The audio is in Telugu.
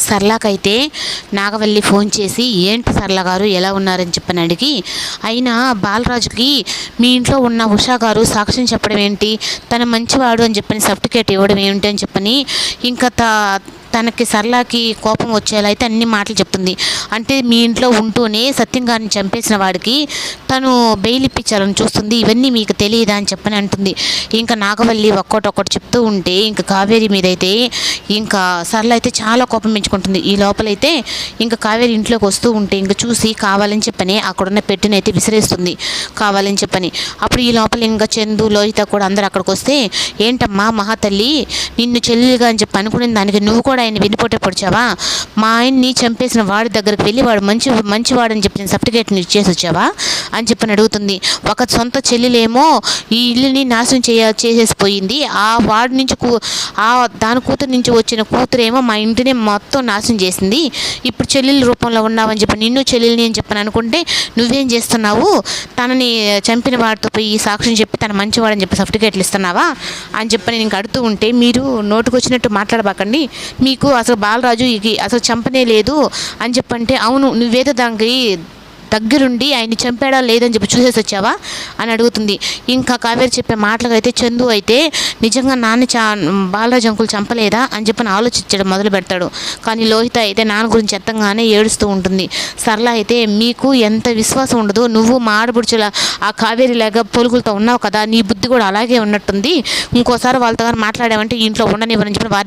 సర్లాకైతే నాగవల్లి ఫోన్ చేసి ఏంటి సర్లా గారు ఎలా ఉన్నారని చెప్పని అడిగి అయినా బాలరాజుకి మీ ఇంట్లో ఉన్న ఉషా గారు సాక్ష్యం చెప్పడం ఏంటి? తన మంచివాడు అని చెప్పని సర్టిఫికేట్ ఇవ్వడం ఏంటి అని చెప్పని ఇంకా తా తనకి సర్లాకి కోపం వచ్చేలా అయితే అన్ని మాటలు చెప్తుంది. అంటే మీ ఇంట్లో ఉంటూనే సత్యం గారిని చంపేసిన వాడికి తను బెయిల్ ఇప్పించాలని చూస్తుంది. ఇవన్నీ మీకు తెలియదా అని చెప్పని అంటుంది. ఇంకా నాగవల్లి ఒక్కొక్కటి చెప్తూ ఉంటే ఇంకా కావేరి మీద అయితే ఇంకా సరళ అయితే చాలా కోపం పెంచుకుంటుంది. ఈ లోపలైతే ఇంకా కావేరి ఇంట్లోకి వస్తూ ఉంటే ఇంకా చూసి కావాలని చెప్పని అక్కడున్న పెట్టినైతే విసిరేస్తుంది. కావాలని చెప్పని. అప్పుడు ఈ లోపల ఇంకా చందు లోహిత కూడా అందరు అక్కడికి వస్తే ఏంటమ్మా మహాతల్లి నిన్ను చెల్లెలుగా అని చెప్పి అనుకునే దానికి నువ్వు కూడా ఆయన వెన్నుపోటే పొడిచావా? మా ఆయన్ని చంపేసిన వాడి దగ్గరికి వెళ్ళి వాడు మంచి మంచివాడని చెప్పిన నేను సర్టిఫికేట్ ఇచ్చేసి వచ్చావా? అని చెప్పని అడుగుతుంది. ఒక సొంత చెల్లెలేమో ఈ ఇల్లుని నాశనం చేయ చేసేసిపోయింది. ఆ వాడి నుంచి కూ ఆ దాని కూతురు నుంచి వచ్చిన కూతురేమో మా ఇంటిని మొత్తం నాశనం చేసింది. ఇప్పుడు చెల్లెల రూపంలో ఉన్నావని చెప్పి నిన్ను చెల్లెల్ని అని చెప్పని అనుకుంటే నువ్వేం చేస్తున్నావు? తనని చంపిన వాడితో పోయి సాక్ష్యం చెప్పి తన మంచివాడని చెప్పి సర్టిఫికేట్లు ఇస్తున్నావా? అని చెప్పి నేను కడుతూ అడుగుతూ ఉంటే మీరు నోటుకొచ్చినట్టు మాట్లాడబాకండి. మీ మీకు అసలు బాలరాజు అసలు చంపనే లేదు అని చెప్పంటే అవును నువ్వేదో దానికి దగ్గరుండి ఆయన్ని చంపాడా లేదని చెప్పి చూసేసి వచ్చావా? అని అడుగుతుంది. ఇంకా కావేరి చెప్పే మాటలకు అయితే చందు అయితే నిజంగా నాన్న చా బాలరాజు అంకుల్ చంపలేదా? అని చెప్పని ఆలోచించడం మొదలు పెడతాడు. కానీ లోహిత అయితే నాన్న గురించి ఎత్తంగానే ఏడుస్తూ ఉంటుంది. సరళ అయితే మీకు ఎంత విశ్వాసం ఉండదు నువ్వు మా ఆడబుడుచుల ఆ కావేరి లాగా పొలుగులతో ఉన్నావు కదా నీ బుద్ధి కూడా అలాగే ఉన్నట్టుంది. ఇంకోసారి వాళ్ళతో కానీ మాట్లాడామంటే ఇంట్లో ఉండనివ్వని చెప్పి వారిని